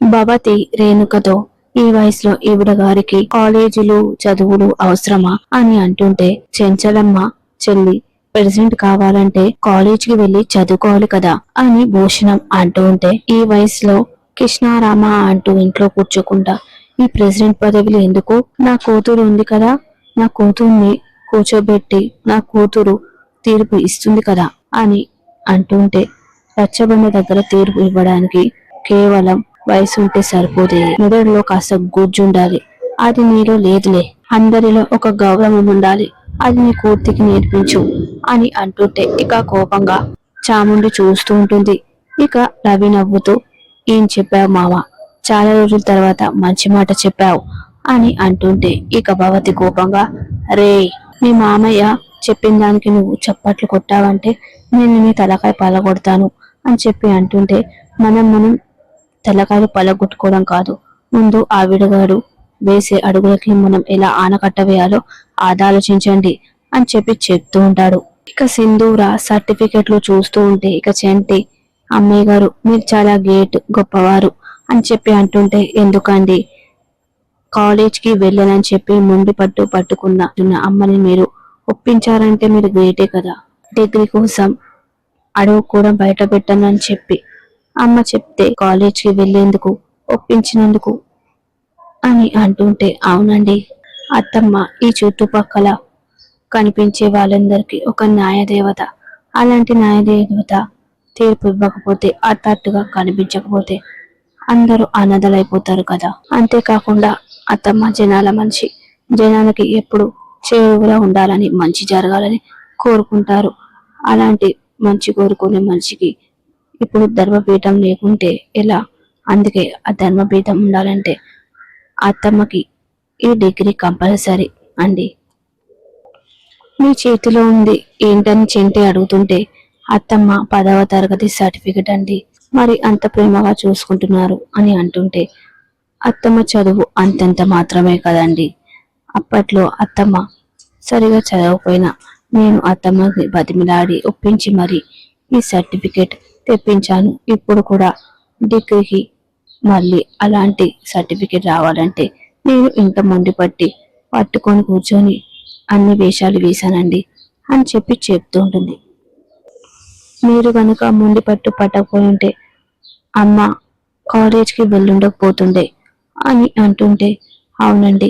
భవతి రేణుకతో ఈ వయసులో ఈవిడ గారికి కాలేజీలు చదువులు అవసరమా? అని అంటుంటే చెంచలమ్మ చెల్లి ప్రెసిడెంట్ కావాలంటే కాలేజీకి వెళ్ళి చదువుకోవాలి కదా అని భూషణం అంటూ ఉంటే ఈ వయసులో కృష్ణారామ అంటూ ఇంట్లో కూర్చోకుండా ఈ ప్రెసిడెంట్ పదవిలో ఎందుకు? నా కూతురు ఉంది కదా నా కూతుర్ని కూర్చోబెట్టి నా కూతురు తీర్పు ఇస్తుంది కదా అని అంటుంటే రచ్చబండ దగ్గర తీర్పు ఇవ్వడానికి కేవలం వయసు ఉంటే సరిపోదే. మెదడులో కాస్త గుజ్జుండాలి. అది నీలో లేదులే. అందరిలో ఒక గౌరవం ఉండాలి అది నీ కూర్తికి నేర్పించు అని అంటుంటే ఇక కోపంగా చాముండి చూస్తూ ఉంటుంది. ఇక రవి నవ్వుతూ ఏం చెప్పావు మామ చాలా రోజుల తర్వాత మంచి మాట చెప్పావు అని అంటుంటే ఇక భవతి కోపంగా రే మీ మామయ్య చెప్పిన దానికి నువ్వు చప్పట్లు కొట్టావంటే నేను నీ తలకాయ పలగొడతాను అని చెప్పి అంటుంటే మనం మనం తలకాయలు పలగొట్టుకోవడం కాదు. ముందు ఆవిడగాడు వేసే అడుగులకి మనం ఎలా ఆనకట్ట వేయాలో అది ఆలోచించండి అని చెప్పి చెప్తూ ఉంటాడు. ఇక సింధూర సర్టిఫికెట్లు చూస్తూ ఉంటే ఇక చెంటి అమ్మయ్య గారు మీరు చాలా గేట్ గొప్పవారు అని చెప్పి అంటుంటే ఎందుకండి? కాలేజ్కి వెళ్ళనని చెప్పి ముండి పట్టు పట్టుకున్న అమ్మని మీరు ఒప్పించారంటే మీరు గ్రేటే కదా. డిగ్రీ కోసం అడుగు కూడా బయట పెట్టనని చెప్పి అమ్మ చెప్తే కాలేజ్కి వెళ్ళేందుకు ఒప్పించినందుకు అని అంటుంటే అవునండి. అత్తమ్మ ఈ చుట్టుపక్కల కనిపించే వాళ్ళందరికీ ఒక న్యాయదేవత అలాంటి న్యాయదేవత తీర్పు ఇవ్వకపోతే అట్టట్టుగా కనిపించకపోతే అందరూ అన్నదలైపోతారు కదా. అంతేకాకుండా అత్తమ్మ జనాల మనిషి జనాలకి ఎప్పుడు చేరువుగా ఉండాలని మంచి జరగాలని కోరుకుంటారు. అలాంటి మంచి కోరుకునే మనిషికి ఇప్పుడు ధర్మపీఠం లేకుంటే ఎలా? అందుకే ఆ ధర్మపీఠం ఉండాలంటే అత్తమ్మకి ఈ డిగ్రీ కంపల్సరీ అండి మీ చేతిలో ఉంది ఏంటని చింటే అడుగుతుంటే అత్తమ్మ పదవ తరగతి సర్టిఫికెట్ అండి మరి అంత ప్రేమగా చూసుకుంటున్నారు అని అంటుంటే అత్తమ్మ చదువు అంతంత మాత్రమే కదండి. అప్పట్లో అత్తమ్మ సరిగా చదవకపోయినా నేను అత్తమ్మకి బతిమిలాడి ఒప్పించి మరి ఈ సర్టిఫికెట్ తెప్పించాను. ఇప్పుడు కూడా డిగ్రీకి మళ్ళీ అలాంటి సర్టిఫికేట్ రావాలంటే నేను ఇంత మొండి పట్టి పట్టుకొని కూర్చొని అన్ని వేషాలు వేశానండి అని చెప్పి చెప్తూ ఉంటుంది. మీరు కనుక మొండి పట్టు పట్టకపోయి ఉంటే అమ్మ కాలేజ్కి వెళ్ళుండకపోతుండే అని అంటుంటే అవునండి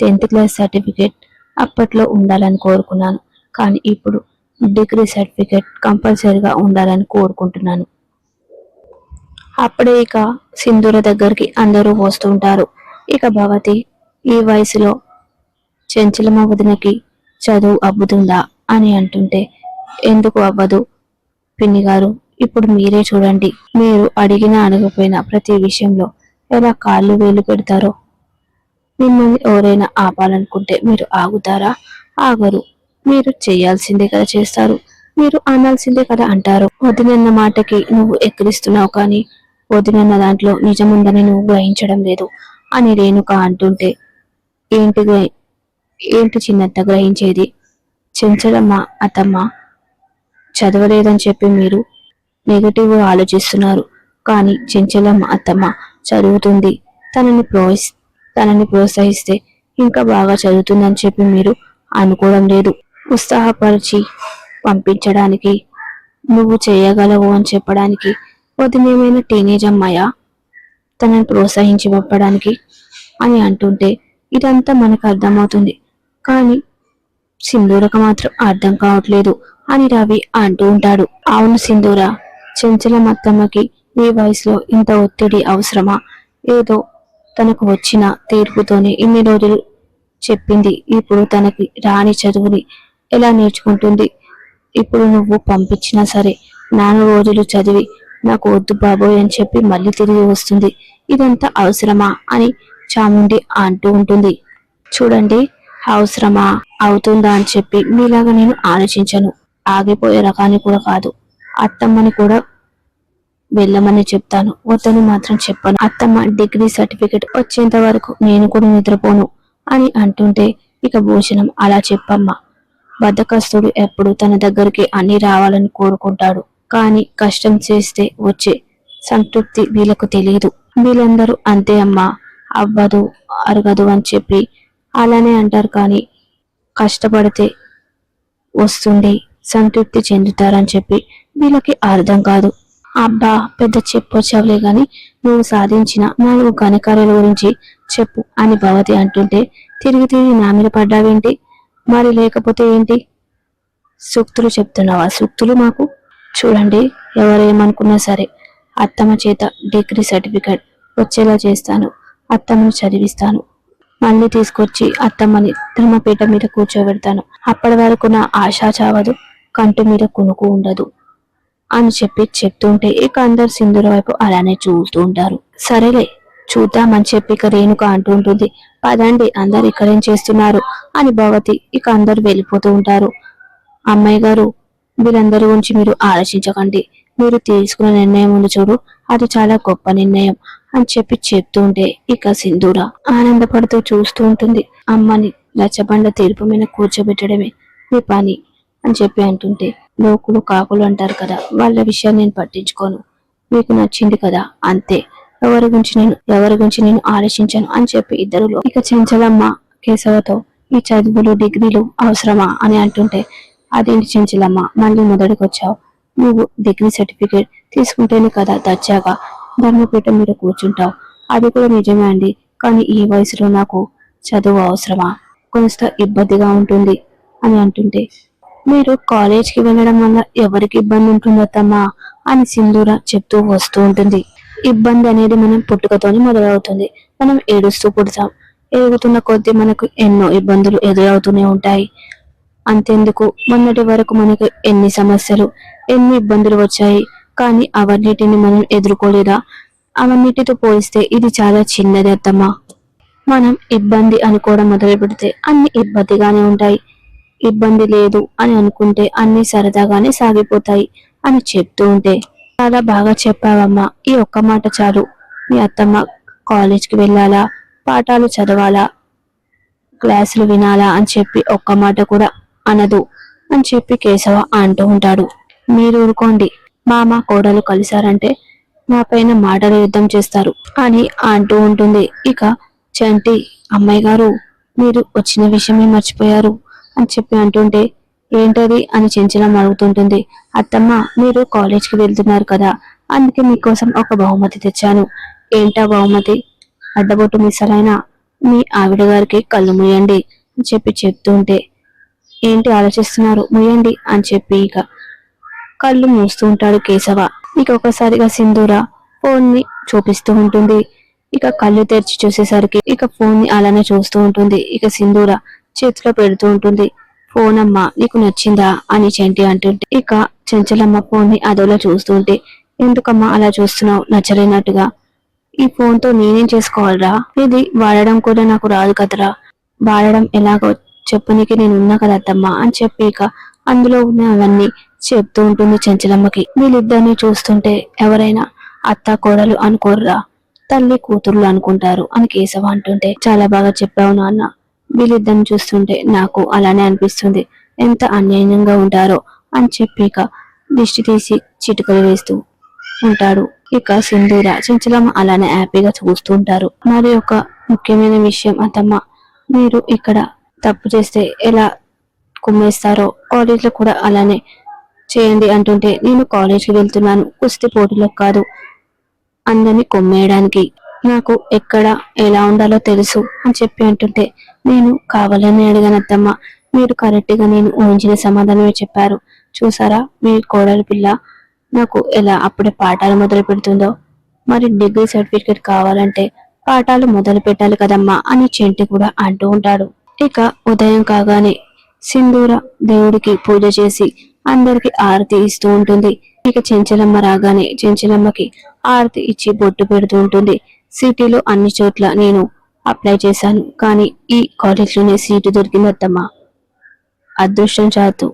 టెన్త్ క్లాస్ సర్టిఫికేట్ అప్పట్లో ఉండాలని కోరుకున్నాను. కానీ ఇప్పుడు డిగ్రీ సర్టిఫికేట్ కంపల్సరీగా ఉండాలని కోరుకుంటున్నాను. అప్పుడే ఇక సింధూర దగ్గరికి అందరూ వస్తుంటారు ఇక భవతి ఈ వయసులో చెంచలమ్మ వదినకి చదువు అబ్బుతుందా అని అంటుంటే ఎందుకు అవ్వదు? పిన్ని గారు ఇప్పుడు మీరే చూడండి. మీరు అడిగినా అడగపోయినా ప్రతి విషయంలో ఎలా కాళ్ళు వేలు పెడతారో? మిమ్మల్ని ఎవరైనా ఆపాలనుకుంటే మీరు ఆగుతారా? ఆగరు. మీరు చేయాల్సిందే కదా చేస్తారు. మీరు అనాల్సిందే కదా అంటారు. వదినన్న మాటకి నువ్వు ఎక్కిరిస్తున్నావు కానీ వదినన్న దాంట్లో నిజముందని నువ్వు గ్రహించడం లేదు అని రేణుక అంటుంటే ఏంటి ఏంటి చిన్నత్త గ్రహించేది? చెంచలమ్మ అత్తమ్మ చదవలేదని చెప్పి మీరు నెగటివ్ ఆలోచిస్తున్నారు. కానీ చెంచలమ్మ అత్తమ్మ చదువుతుంది. తనని ప్రోత్స తనని ప్రోత్సహిస్తే ఇంకా బాగా చదువుతుందని చెప్పి మీరు అనుకోవడం లేదు. ఉత్సాహపరిచి పంపించడానికి నువ్వు చేయగలవు అని చెప్పడానికి వదిలేమైనా టీనేజ్ అమ్మాయా? తనని ప్రోత్సహించి పంపడానికి అని అంటుంటే ఇదంతా మనకు అర్థమవుతుంది. కానీ సింధూరకు మాత్రం అర్థం కావట్లేదు అని రవి అంటూ ఉంటాడు. అవును సింధూర చెంచల మత్తమ్మకి ఈ వయసులో ఇంత ఒత్తిడి అవసరమా? ఏదో తనకు వచ్చిన తీర్పుతోనే ఇన్ని రోజులు చెప్పింది. ఇప్పుడు తనకి రాని చదువుని ఎలా నేర్చుకుంటుంది? ఇప్పుడు నువ్వు పంపించినా సరే నాలుగు రోజులు చదివి నాకు వద్దు బాబోయ్ అని చెప్పి మళ్ళీ తిరిగి వస్తుంది. ఇదంతా అవసరమా? అని చాముండి అంటూ ఉంటుంది. చూడండి అవసరమా? అవుతుందా అని చెప్పి మీలాగా నేను ఆలోచించను. ఆగిపోయే రకాన్ని కూడా కాదు. అత్తమ్మని కూడా వెళ్ళమని చెప్తాను. వద్దని మాత్రం చెప్పను. అత్తమ్మ డిగ్రీ సర్టిఫికెట్ వచ్చేంత వరకు నేను కూడా నిద్రపోను అని అంటుంటే ఇక భూషణం అలా చెప్పమ్మా. బద్దకస్తుడు ఎప్పుడు తన దగ్గరికి అన్ని రావాలని కోరుకుంటాడు. కానీ కష్టం చేస్తే వచ్చే సంతృప్తి వీళ్ళకు తెలియదు. వీళ్ళందరూ అంతే అమ్మా అవ్వదు అరగదు అని చెప్పి అలానే అంటారు కానీ కష్టపడితే వస్తుంది సంతృప్తి చెందుతారని చెప్పి వీళ్ళకి అర్థం కాదు. అబ్బా పెద్ద చెప్పొచ్చావులే గాని నువ్వు సాధించిన నాలుగు ఘనకార్యాల గురించి చెప్పు అని భవతి అంటుంటే తిరిగి తిరిగి నా మీద పడ్డావేంటి? మరి లేకపోతే ఏంటి? సూక్తులు చెప్తున్నావా? సూక్తులు మాకు? చూడండి ఎవరేమనుకున్నా సరే అత్తమ్మ చేత డిగ్రీ సర్టిఫికెట్ వచ్చేలా చేస్తాను. అత్తమ్మను చదివిస్తాను. మళ్ళీ తీసుకొచ్చి అత్తమ్మని ధర్మపీఠ మీద కూర్చోబెడతాను. అప్పటి వరకు నా ఆశ చావదు కంటి మీద కొనుక్కు ఉండదు అని చెప్పి చెప్తుంటే ఇక అందరు సింధుర వైపు అలానే చూస్తూ ఉంటారు. సరేలే చూద్దామని చెప్పి ఇక రేణుక అంటూ ఉంటుంది. పదండి అందరు ఇక్కడేం చేస్తున్నారు? అని భవతి ఇక అందరు వెళ్ళిపోతూ ఉంటారు. అమ్మాయి గారు వీరందరి గురించి మీరు ఆలోచించకండి. మీరు తీసుకున్న నిర్ణయం ఉంది చూడు అది చాలా గొప్ప నిర్ణయం అని చెప్పి చెప్తూ ఉంటే ఇక సింధూర ఆనందపడుతూ చూస్తూ ఉంటుంది. అమ్మని లచ్చబండ తీర్పు మీద కూర్చోబెట్టడమే మీ పని అని చెప్పి అంటుంటే లోకులు కాకులు అంటారు కదా వాళ్ళ విషయాన్ని నేను పట్టించుకోను. మీకు నచ్చింది కదా అంతే. ఎవరి గురించి నేను ఎవరి గురించి నేను ఆలోచించాను అని చెప్పి ఇద్దరులో ఇక చెంచలమ్మ కేశవతో ఈ చదువులు డిగ్రీలు అవసరమా? అని అంటుంటే అదేంటి చెంచలమ్మ? మళ్ళీ మొదటికి వచ్చావు నువ్వు డిగ్రీ సర్టిఫికేట్ తీసుకుంటేనే కదా దచ్చాగా ధర్మపీఠం మీద కూర్చుంటావు. అది కూడా నిజమే అండి. కానీ ఈ వయసులో నాకు చదువు అవసరమా? కొంత ఇబ్బందిగా ఉంటుంది అని అంటుంటే మీరు కాలేజ్కి వెళ్ళడం వల్ల ఎవరికి ఇబ్బంది ఉంటుందో తమ్మా అని సింధూర చెప్తూ వస్తూ ఉంటుంది. ఇబ్బంది అనేది మనం పుట్టుకతోనే మొదలవుతుంది. మనం ఏడుస్తూ పుడతాం. ఎదుగుతున్న కొద్దీ మనకు ఎన్నో ఇబ్బందులు ఎదురవుతూనే ఉంటాయి. అంతెందుకు? మొన్నటి వరకు మనకు ఎన్ని సమస్యలు ఎన్ని ఇబ్బందులు వచ్చాయి. కానీ అవన్నిటిని మనం ఎదుర్కోలేదా? అవన్నిటితో పోలిస్తే ఇది చాలా చిన్నది అర్థమా మనం ఇబ్బంది అనుకోవడం మొదలు పెడితే అన్ని ఇబ్బందిగానే ఉంటాయి. ఇబ్బంది లేదు అని అనుకుంటే అన్ని సరదాగానే సాగిపోతాయి అని చెప్తూ ఉంటే చాలా బాగా చెప్పావమ్మా. ఈ ఒక్క మాట చాలు. మీ అత్తమ్మ కాలేజ్కి వెళ్ళాలా? పాఠాలు చదవాలా? క్లాసులు వినాలా అని చెప్పి ఒక్క మాట కూడా అనదు అని చెప్పి కేశవ అంటూ ఉంటాడు. మీరు ఊరుకోండి. మామ కోడలు కలిశారంటే నా పైన మాటలు యుద్ధం చేస్తారు. అని అంటూ ఉంటుంది. ఇక చంటి అమ్మాయి గారు మీరు వచ్చిన విషయమే మర్చిపోయారు అని చెప్పి అంటుంటే ఏంటది అని చెంచలం అడుగుతుంటుంది. అత్తమ్మ మీరు కాలేజ్కి వెళ్తున్నారు కదా అందుకే మీకోసం ఒక బహుమతి తెచ్చాను. ఏంటా బహుమతి? అడ్డబొట్టు మిసలైన మీ ఆవిడ గారికి కళ్ళు ముయ్యండి అని చెప్పి చెప్తుంటే ఏంటి ఆలోచిస్తున్నారు? ముయ్యండి అని చెప్పి ఇక కళ్ళు మూస్తూ ఉంటాడు కేశవ. ఇక ఒకసారిగా సింధూర ఫోన్ని చూపిస్తూ ఉంటుంది. ఇక కళ్ళు తెరిచి చూసేసరికి ఇక ఫోన్ని అలానే చూస్తూ ఉంటుంది. ఇక సింధూర చేతిలో పెడుతూ ఉంటుంది. ఫోన్ నీకు నచ్చిందా? అని చెంటి అంటుంటే ఇక చెంచలమ్మ ఫోన్ని అదోలా చూస్తుంటే ఎందుకమ్మా అలా చూస్తున్నావు? నచ్చలేనట్టుగా. ఈ ఫోన్తో నేనేం చేసుకోవాలరా? ఇది వాడడం కూడా నాకు రాదు కదరా. వాడడం ఎలాగో చెప్పనీకి నేను ఉన్నా కదా అత్తమ్మ అని చెప్పి ఇక అందులో ఉన్న అవన్నీ చెప్తూ ఉంటుంది చెంచలమ్మకి. వీళ్ళిద్దరిని చూస్తుంటే ఎవరైనా అత్త కోడలు అనుకోరురా? తల్లి కూతుర్లు అనుకుంటారు అని కేశవ అంటుంటే చాలా బాగా చెప్పావు నాన్న. వీళ్ళిద్దరిని చూస్తుంటే నాకు అలానే అనిపిస్తుంది. ఎంత అన్యాయంగా ఉంటారో అని చెప్పాక దిష్టి తీసి చిటుకలు వేస్తూ ఉంటాడు. ఇక సింధూర చంచలమ్మ అలానే హ్యాపీగా చూస్తూ ఉంటారు. మరి ఒక ముఖ్యమైన విషయం అతమ్మ మీరు ఇక్కడ తప్పు చేస్తే ఎలా కుమ్మేస్తారో కాలేజ్లో కూడా అలానే చేయండి అంటుంటే నేను కాలేజీకి వెళ్తున్నాను. కుస్తీ పోటీలకు కాదు. అందరినీ కొమ్మేయడానికి. నాకు ఎక్కడ ఎలా ఉండాలో తెలుసు అని చెప్పి అంటుంటే నేను కావాలని అడిగాను అత్తమ్మ. మీరు కరెక్ట్గా నేను ఊహించిన సమాధానమే చెప్పారు. చూసారా మీ కోడలి పిల్ల? నాకు ఎలా అప్పుడే పాఠాలు మొదలు పెడుతుందో? మరి డిగ్రీ సర్టిఫికేట్ కావాలంటే పాఠాలు మొదలు పెట్టాలి కదమ్మా అని చెంటి కూడా అంటూ ఉంటాడు. ఇక ఉదయం కాగానే సింధూర దేవుడికి పూజ చేసి అందరికి ఆరతి ఇస్తూ ఉంటుంది. ఇక చెంచలమ్మ రాగానే చెంచలమ్మకి ఆరతి ఇచ్చి బొట్టు పెడుతూ ఉంటుంది. సిటీలో అన్ని చోట్ల నేను అప్లై చేశాను. కానీ ఈ కాలేజ్లోనే సీటు దొరికింది అత్తమ్మా అదృష్టం చాతు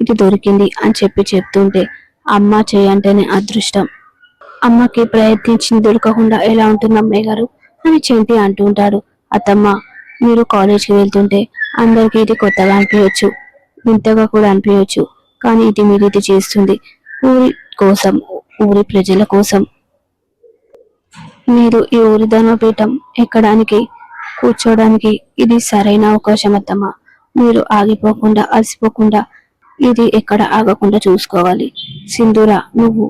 ఇది దొరికింది అని చెప్పి చెప్తుంటే అమ్మ చేయంటేనే అదృష్టం. అమ్మకి ప్రయత్నించింది దొరకకుండా ఎలా ఉంటుంది అమ్మాయి గారు అని చెంటి అంటూ ఉంటాడు. అత్తమ్మ మీరు కాలేజ్కి వెళ్తుంటే అందరికీ ఇది కొత్తగా అనిపించవచ్చు వింతగా కూడా అనిపించవచ్చు కానీ ఇది మీరు ఇది చేస్తుంది ఊరి కోసం ఊరి ప్రజల కోసం. మీరు ఈ ఊరి ధర్మపీఠం ఎక్కడానికి కూర్చోడానికి ఇది సరైన అవకాశం అత్తమ్మా మీరు ఆగిపోకుండా అలసిపోకుండా ఇది ఎక్కడ ఆగకుండా చూసుకోవాలి. సింధూర నువ్వు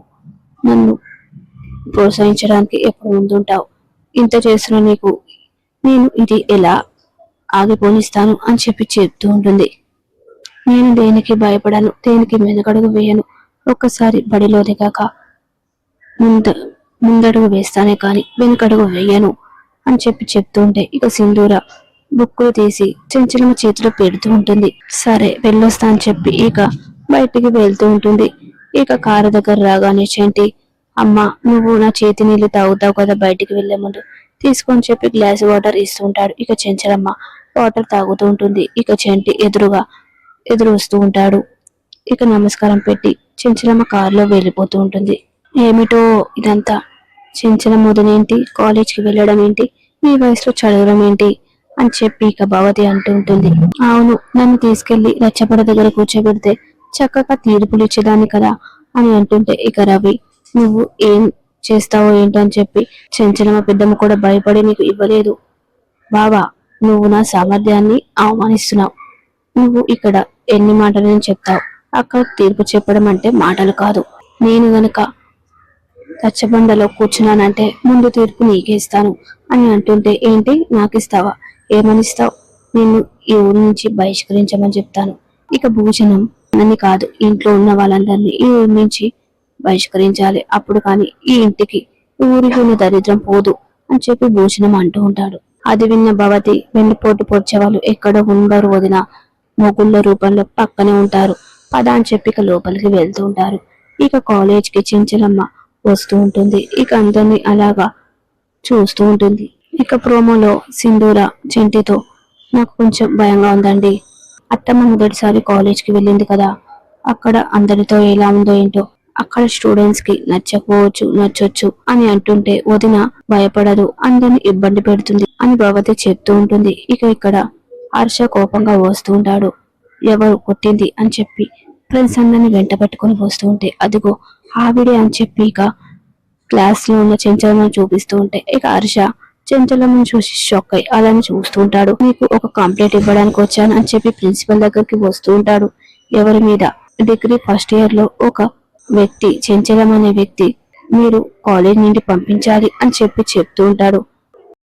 నన్ను ప్రోత్సహించడానికి ఎప్పుడు ముందుంటావు? ఇంత చేసిన నీకు నేను ఇది ఎలా ఆగిపోనిస్తాను అని చెప్పి చెప్తూ ఉంటుంది. నేను దేనికి భయపడను దేనికి వెనకడుగు వేయను? ఒక్కసారి బడిలో దిగాక ముందు ముందడుగు వేస్తానే కాని వెనుకడుగు వేయను అని చెప్పి చెప్తుంటే ఇక సింధూర బుక్కులు తీసి చెంచలమ చేతిలో పెడుతూ ఉంటుంది. సరే వెళ్ళొస్తా అని చెప్పి ఇక బయటికి వెళ్తూ ఉంటుంది. ఇక కారు దగ్గర రాగానే చెంటి అమ్మ నువ్వు నా చేతి నీళ్ళు తాగుతావు కదా బయటికి వెళ్ళే ముందు తీసుకొని చెప్పి గ్లాస్ వాటర్ ఇస్తూ ఉంటాడు. ఇక చెంచలమ్మ వాటర్ తాగుతూ ఉంటుంది. ఇక చెంటి ఎదురుగా ఎదురు వస్తూ ఉంటాడు. ఇక నమస్కారం పెట్టి చెంచలమ్మ కారులో వెళ్ళిపోతూ ఉంటుంది. ఏమిటో ఇదంతా? చెంచల మొదనేంటి కాలేజ్కి వెళ్ళడం ఏంటి? మీ వయసులో చదవడం ఏంటి? అని చెప్పి ఇక భవతి అంటూ ఉంటుంది. అవును నన్ను తీసుకెళ్ళి రచ్చపడ దగ్గర కూర్చోబెడితే చక్కగా తీర్పులు ఇచ్చేదాన్ని కదా అని అంటుంటే ఇక రవి నువ్వు ఏం చేస్తావో ఏంటో అని చెప్పి చెంచలమ్మ పెద్దమ్మ కూడా భయపడి నీకు ఇవ్వలేదు. బావా నువ్వు నా సామర్థ్యాన్ని అవమానిస్తున్నావు. నువ్వు ఇక్కడ ఎన్ని మాటలు నేను చెప్తావు? అక్కడ తీర్పు చెప్పడం అంటే మాటలు కాదు. నేను గనక రచ్చబండలో కూర్చున్నానంటే ముందు తీర్పు నీకే ఇస్తాను అని అంటుంటే ఏంటి? నాకు ఇస్తావా ఏమనిస్తావు? నిన్ను ఈ ఊరి నుంచి బహిష్కరించమని చెప్తాను. ఇక భోజనం అని కాదు ఇంట్లో ఉన్న వాళ్ళందరినీ ఈ ఊరి నుంచి బహిష్కరించాలి. అప్పుడు కానీ ఈ ఇంటికి ఊరికి ఉన్న దరిద్రం పోదు అని చెప్పి భోజనం అంటూ ఉంటాడు. అది విన్న భవతి వెన్నుపోటు పొడిచే వాళ్ళు ఎక్కడ ఉండరు వదిన మొగుళ్ళ రూపంలో పక్కనే ఉంటారు. పద అని చెప్పి ఇక లోపలికి వెళ్తూ ఉంటారు. ఇక కాలేజ్కి చించలమ్మ వస్తూ ఉంటుంది. ఇక అందరినీ అలాగా చూస్తూ ఉంటుంది. ఇక ప్రోమోలో సింధూర జంటితో నాకు కొంచెం భయంగా ఉందండి. అత్తమ్మ మొదటిసారి కాలేజ్కి వెళ్ళింది కదా అక్కడ అందరితో ఎలా ఉందో ఏంటో అక్కడ స్టూడెంట్స్కి నచ్చకపోవచ్చు నచ్చొచ్చు అని అంటుంటే వదిన భయపడదు అందరిని ఇబ్బంది పెడుతుంది అని భగవతి చెప్తూ ఉంటుంది. ఇక ఇక్కడ హర్ష కోపంగా వస్తూ ఉంటాడు. ఎవరు కొట్టింది అని చెప్పి ఫ్రెండ్స్ అందరిని వెంట పెట్టుకుని వస్తూ ఉంటే అదిగో ఆవిడే అని చెప్పి ఇక క్లాస్లో ఉన్న చెంచలమ్మను చూపిస్తూ ఉంటే ఇక హర్ష చెంచలమ్మను చూసి షాక్ అయి అలానే చూస్తూ ఉంటాడు మీకు ఒక కంప్లైంట్ ఇవ్వడానికి వచ్చాను అని చెప్పి ప్రిన్సిపల్ దగ్గరికి వస్తూ ఉంటాడు. ఎవరి మీద? డిగ్రీ ఫస్ట్ ఇయర్లో ఒక వ్యక్తి చెంచలం అనే వ్యక్తి మీరు కాలేజ్ నుండి పంపించాలి అని చెప్పి చెప్తూ ఉంటాడు.